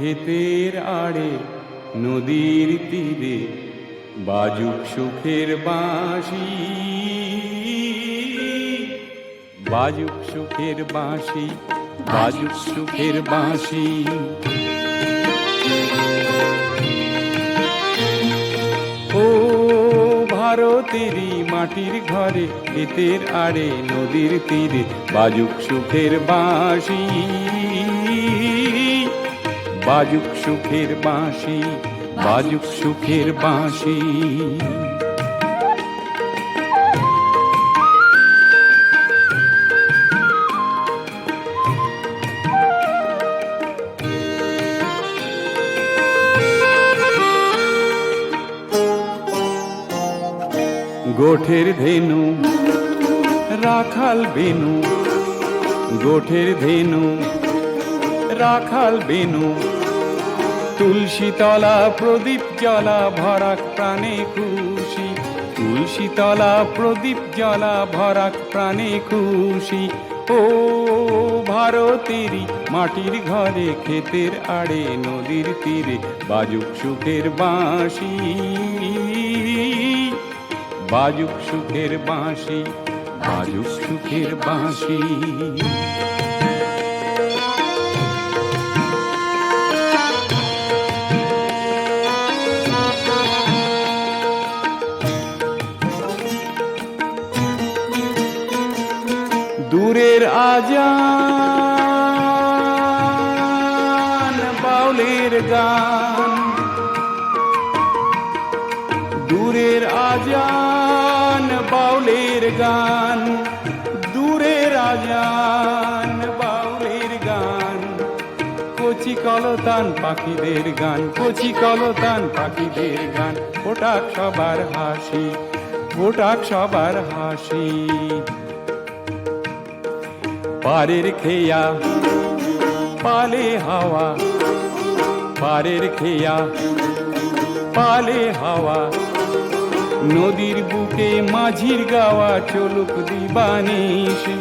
ক্ষেতের আড়ে, নদীর তীরে, বাজুক সুখের বাঁশি। বাজুক সুখের বাঁশি, বাজুক সুখের বাঁশি। ও ভারতেরই মাটির ঘরে, ক্ষেতের আড়ে, নদীর তীরে, বাজুক সুখের বাঁশি। বাজুক সুখের বাঁশি বাজুক সুখের বাঁশি। গোঠের ধেনু রাখাল বেনু গোঠের ধেনু রাখাল বেনু। তুলসী তলা, প্রদীপ জ্বালা, ভরাক প্রাণে খুশি। তুলসী তলা, প্রদীপ জ্বালা, ভরাক প্রাণে খুশি। ও ভারতেরই মাটির ঘরে, ক্ষেতের আড়ে, নদীর তীরে, বাজুক সুখের বাঁশি। বাজুক সুখের বাঁশি, বাজুক সুখের বাঁশি। আজান বাউলের গান। দূরের আজান, বাউলের গান। দূরের আজান, বাউলের গান। কচি কলতান পাখিদের গান, কচি কলতান পাখিদের গান। ফোটাক সবার হাসি, ফোটাক সবার হাসি। পারের খেয়া, পালে হাওয়া। পারের খেয়া, পালে হাওয়া। নদীর বুকে মাঝির গাওয়া চলুক দিবানিশি।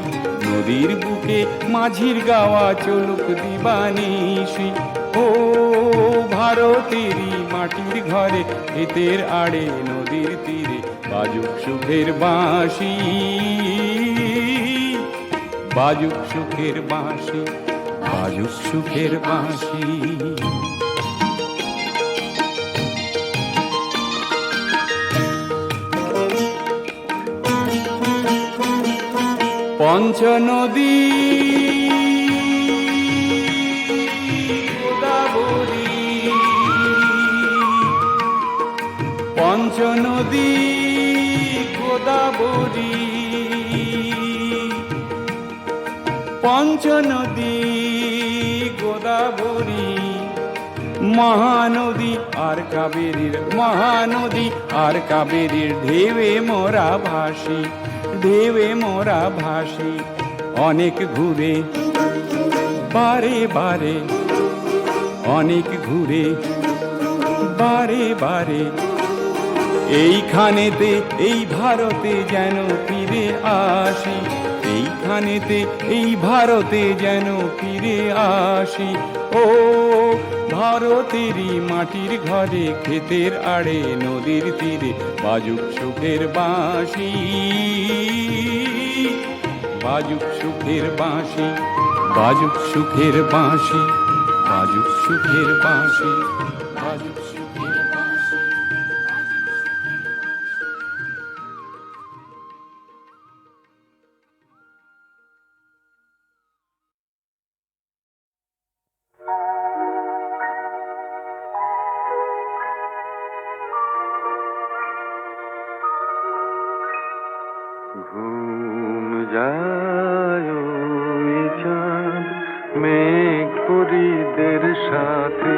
নদীর বুকে মাঝির গাওয়া চলুক দিবানিশি। ও ভারতেরই মাটির ঘরে, ক্ষেতের আড়ে নদীর তীরে বাজুক সুখের বাঁশি। বাজুক সুখের বাঁশি বাজুক সুখের বাঁশি। পঞ্চনদী গোদাবরী পঞ্চনদী গোদাবরী। পঞ্চনদী, গোদাবরী, মহানদী আর কাবেরীর, মহানদী আর কাবেরীর ঢেবে মোরা ভাসি ঢেবে মোরা ভাসি। অনেক ঘুরে, বারে বারে, অনেক ঘুরে, বারে বারে। এইখানেতে, এই ভারতে যেন ফিরে আসি। এইখানেতে, এই ভারতে যেন ফিরে আসি। ও ভারতেরই মাটির ঘরে, ক্ষেতের আড়ে, নদীর তীরে, বাজুক সুখের বাঁশি। বাজুক সুখের বাঁশি, বাজুক সুখের বাঁশি, বাজুক সুখের বাঁশি, বাজুক পরিদের সাথে।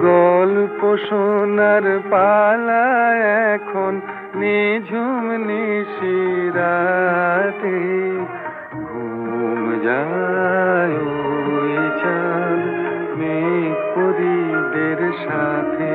গল্প শোনার পালা এখন নিঝুম নিশিরাতে। ঘুম যায় চাঁদ মেঘ পরীদের সাথে।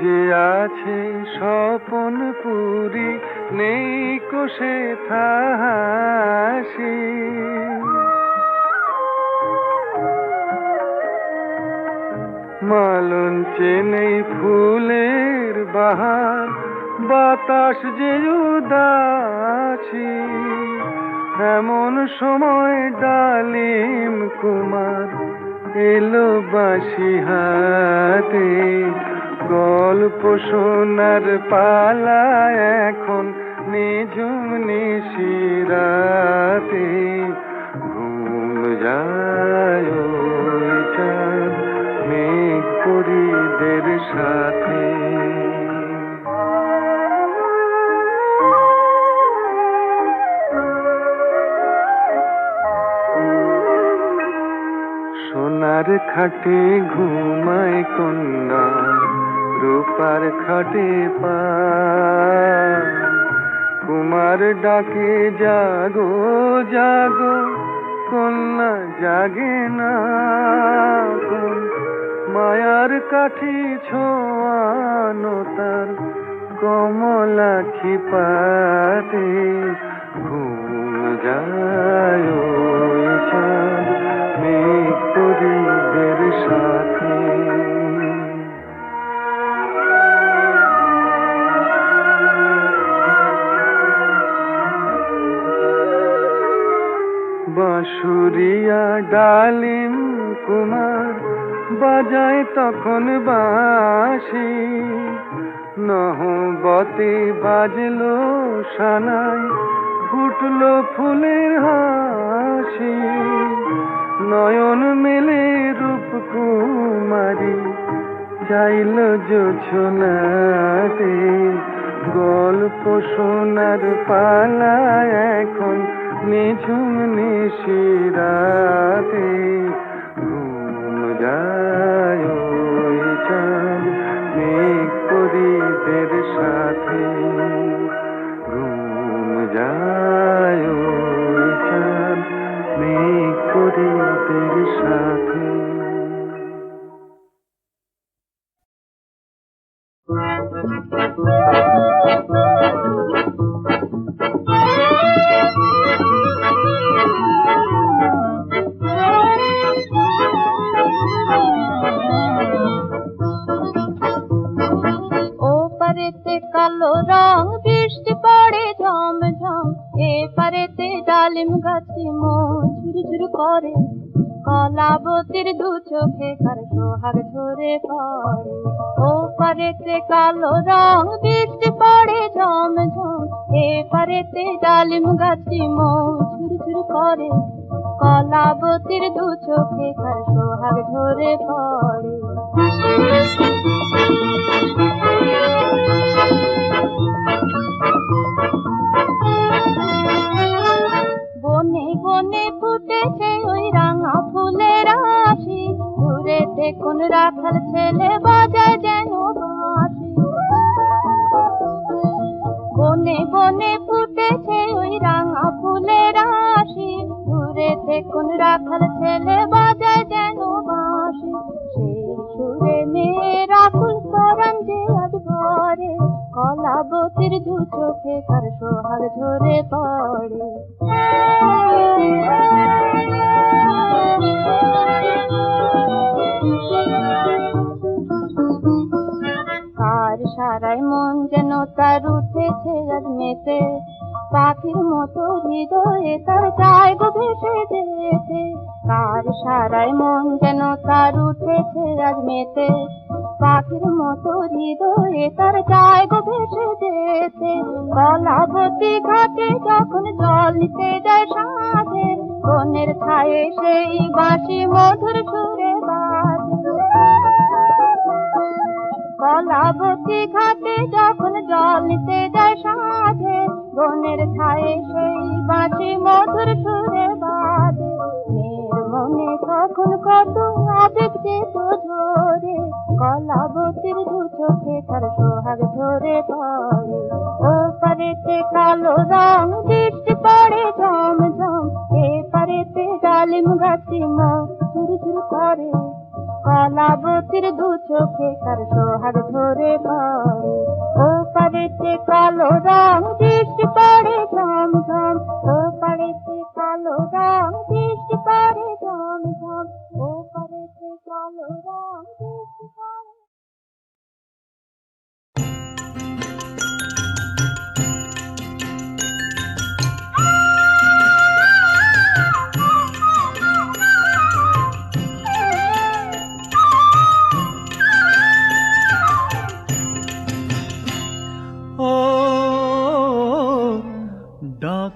যে আছে স্বপন পুরী, নেই কোষে থাসি মালঞ্চে নেই ফুলের বাহার, বাতাস যে উদাসী। এমন সময় ডালিম কুমার এলো বাসি হাতে। গল্প শোনার পালা এখন নিঝুম নিশিরাতে। ঘুম যায় ওই চাঁদ মেঘ পরীদের সাথে। সোনার খাটে ঘুমায় কন্যা। রূপার খাটে পা। কুমার ডাকে, জাগো জাগো, কন্যা জাগে না মায়ার কাঠি ছোয়ানো তার কমলা খিপাতে। তখন বাঁশি নহবতে বাজলো সানাই, ফুটলো ফুলের হাসি। নয়ন মেলে রূপ কুমারী চাইল জোছনাতে। গল্প শোনার পালা এখন নিঝুম নিশিরাতে। ঘুম যায়। সাথে ঘুম যায় চাঁদ মেঘ পরীদের সাথে। ডালিম গাছে ঝুর করে। কলাবতীর দু চোখে কার সোহাগ ঝরে পড়ে। সোহাগ ঝরে পড়ে। কার সারাই মন যেন তার উঠেছে আজ মেতে, পাখির মতো হৃদয়ে তার চায় ভেসে যেতে। কার সারাই মন যেন তার উঠেছে আজ মেতে পাখির মতো হৃদয়ে তার চায় গো ভেসে যেতে। কলাবতী ঘাটে যখন জল নিতে যায় সাঁঝে, বনের ছায়ে সেই বাঁশি মধুর সুরে বাজে। কলাবতী ঘাটে যখন জল নিতে যায় সাঁঝে, বনের ছায়ে সেই বাঁচি মধুর সুরে বাজে। মনে তখন কত আবেগ ঝরে কলাবতীর দু চোখে তার সোহাগ ঝরে পড়ে। ও পারেতে কালো রং, বৃষ্টি পড়ে ঝম ঝম এ পারেতে ডালিম গাছি মো ঝুর ঝুর করে। কলাবতীর দু চোখে তার সোহাগ ঝরে পড়ে। ও পারেতে কালো রং, বৃষ্টি পড়ে ঝম ঝম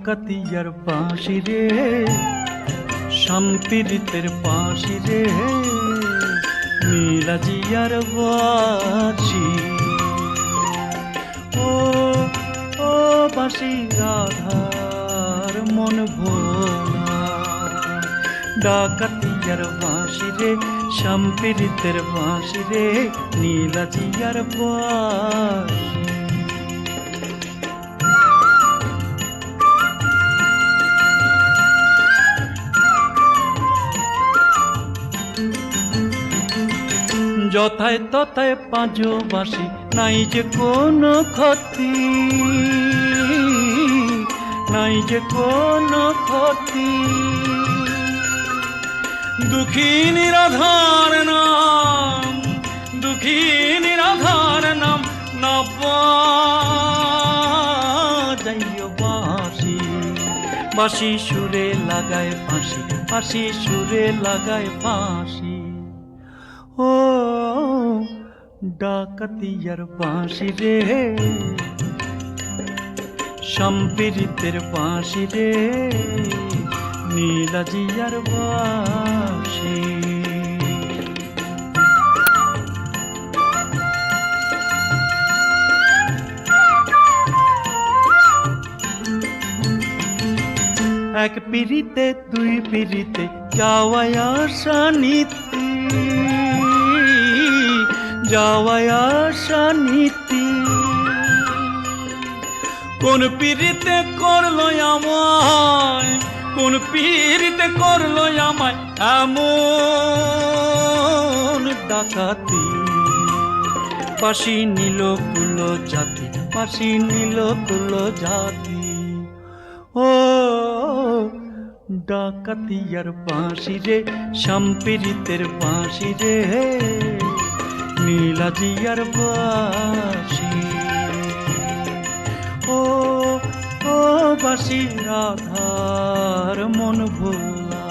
ডাকাতিয়ার বাঁশি রে শান্তিরিতের বাঁশি রে নীলাজিয়ার বাঁশি ও ও বাঁশি রাধার মন ভোলা। ডাকাতিয়ার বাঁশি রে শাম্পিরিতের বাঁশি রে নীলাজিয়ার বাঁশি যথায় তথায় পাঁচো বাসি নাই যে কোনো ক্ষতি। নাই যে কোনো ক্ষতি। দুঃখী নিরাধার নাম, দুঃখী নিরাধার নাম যাইও বাঁশি। বাঁশি সুরে লাগায় ফাঁসি ফাঁসি সুরে লাগায় ফাঁসি ও, ডাকাতিয়ার বাঁশি রে। সম্পীড়িতের বাঁশি রে। নীলাজিয়ার বাঁশি এক পিড়িতে, দুই পিড়িতে যাওয়ায় আসা নীতি। যাওয়ায় আসা নীতি। কোন পিড়িতে করল আমায়, কোন পিড়িতে করল আমায় এমন ডাকাতি। পাশি নীল কুলো জাতি, পাশি নীল কুলো জাতি। ও ডাকাতিয়ার বাঁশি রে সম্পীড়িতের বাঁশি রে। নীলাজিয়ার বাঁশি ও ও বাঁশি রাধার মন ভোলা।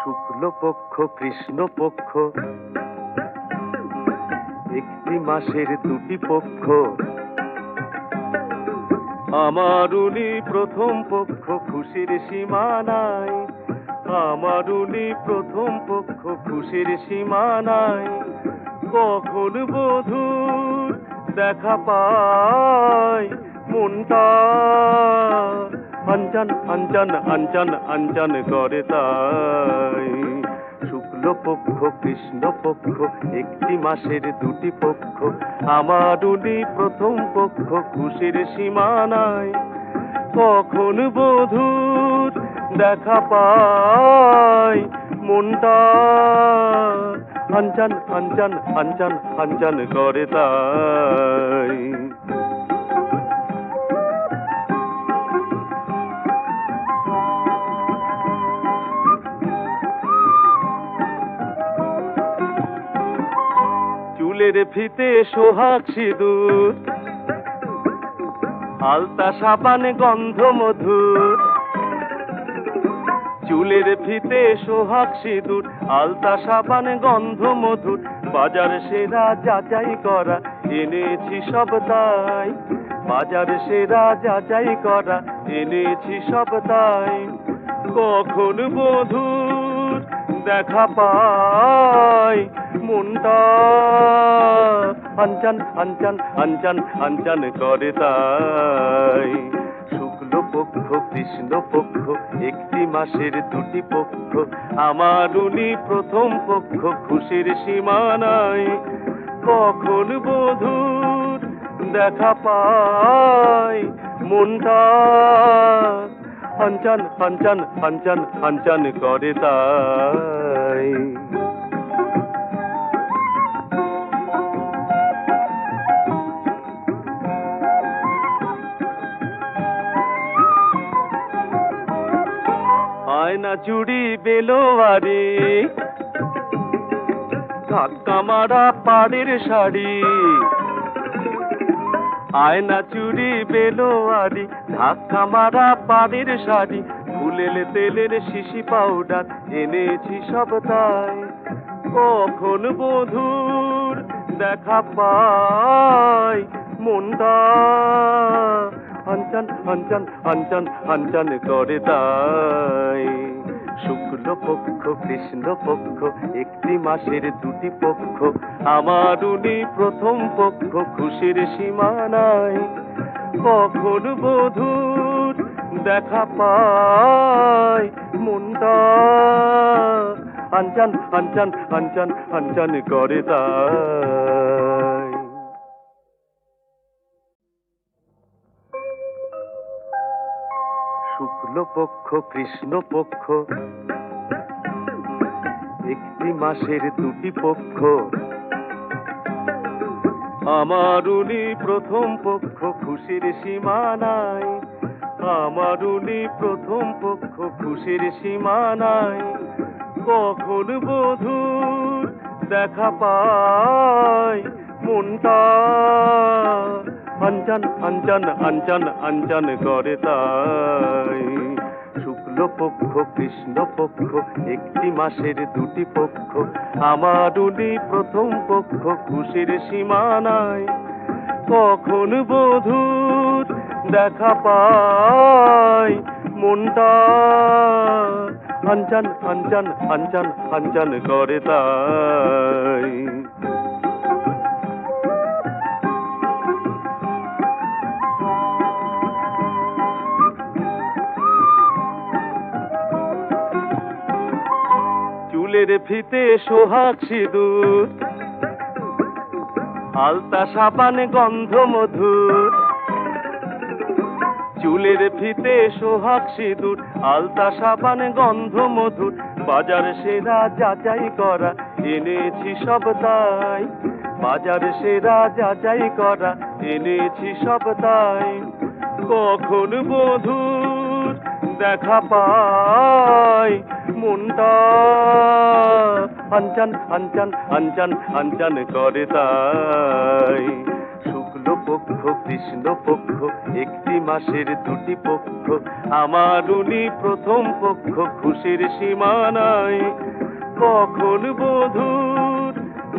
শুক্লপক্ষ কৃষ্ণপক্ষ একটি মাসের দুটি পক্ষ। আমার উনি প্রথম পক্ষ খুশির সীমা নাই আমার উনি প্রথম পক্ষ খুশির সীমা নাই কখন বধুর দেখা পায় মনটা? আঞ্জান আঞ্জান আঞ্জান আঞ্জান করে তাই। শুক্লপক্ষ কৃষ্ণপক্ষ একটি মাসের দুটি পক্ষ। আমার উনি প্রথম পক্ষ, খুশির সীমা নাই। কখন বধুর দেখা পায় মনটা? আঞ্জান আঞ্জান আঞ্জান আঞ্জান করে তাই। চুলের ফিতে সোহাগ সিঁদুর। আলতা সাবান গন্ধ মধুর চুলের ফিতে সোহাগ সিঁদুর, আলতা সাবান গন্ধ মধুর বাজার সেরা যাচাই করা, এনেছি সব তাই। বাজার সেরা যাচাই করা, এনেছি সব তাই। কখন বধুর দেখা পাই মনটা আনচান আনচান আনচান আনচান করে তাই। শুক্ল পক্ষ, কৃষ্ণ পক্ষ, একটি মাসের দুটি পক্ষ, আমার উনি প্রথম পক্ষ, খুশির সীমানায় কখন বধুর দেখা পাই মনটা হানচান হানচান হানচান হানচান করে তাই। আয়না চুড়ি বেলোয়ারি, ধাক্কা মারা পাড়ের শাড়ি। আয়না চুড়ি বেলোয়ারি ধাক্কা মারা পাড়ের শাড়ি, ফুলের তেলের শিশি পাউডার এনেছি সব তাই। কখন বধুর দেখা পাই মনটা? হানচান হানচান হানচান হানচান করে তাই। শুক্ল পক্ষ কৃষ্ণ পক্ষ একটি মাসের দুটি পক্ষ, আমার উনি প্রথম পক্ষ, খুশির সীমানায় কখন বধুর দেখা পাই মনটা? আনচান আনচান আনচান আনচান করে শুক্ল পক্ষ কৃষ্ণ পক্ষ একটি মাসের দুটি পক্ষ। আমার উনি প্রথম পক্ষ খুশির সীমানায়। আমার উনি প্রথম পক্ষ খুশির সীমানায়। কখন বধুর দেখা পাই মনটা? আনচান আনচান আনচান আনচান করে তাই। শুক্ল কৃষ্ণ পক্ষ, একটি মাসের দুটি পক্ষ। আমার উনি প্রথম পক্ষ, খুশির সীমানায়। কখন বধুর দেখা পাই মনটা। আনচান আনচান আনচান আনচান করে তাই। চুলের ফিতে সোহাগ সিঁদুর। আলতা সাবান গন্ধ মধুর। চুলের ফিতে সোহাগ সিঁদুর, আলতা সাবান গন্ধ মধুর। বাজার সেরা যাচাই করা, এনেছি সব তাই। বাজার সেরা যাচাই করা, এনেছি সব তাই। কখন বধুর দেখা পাই মনটা আনচান আনচান আনচান আনচান করে তাই। শুক্ল পক্ষ, কৃষ্ণ পক্ষ, একটি মাসের দুটি পক্ষ, আমার উনি প্রথম পক্ষ, খুশির সীমানায় কখন বধুর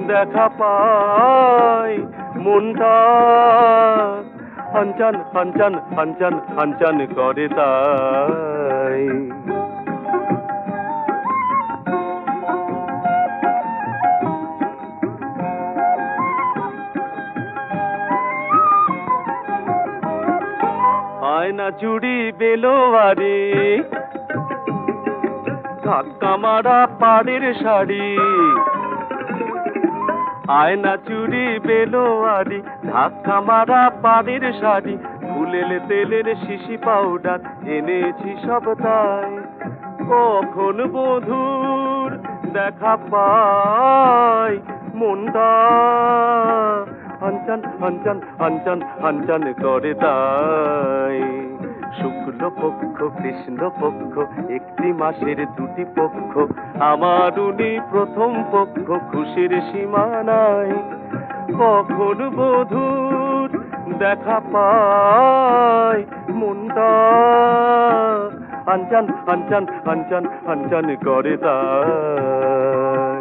দেখা পাই মনটা হানচান হানচান হানচান হানচান করে তাই। আয়না চুড়ি বেলোয়ারি, ধাক্কা মারা পাড়ের শাড়ি। আয়না চুড়ি বেলোয়ারি ধাক্কা মারা পাড়ের শাড়ি, ফুলের তেলের শিশি পাউডার এনেছি সব তাই কখন বধুর দেখা পাই মনটা? আনচান আনচান আনচান আনচান করে তাই। শুক্ল পক্ষ কৃষ্ণ পক্ষ একটি মাসের দুটি পক্ষ, আমার উনি প্রথম পক্ষ, খুশির সীমানায় কখন বধুর দেখা পায় মনটা আনচান আনচান আনচান আনচান করে তাই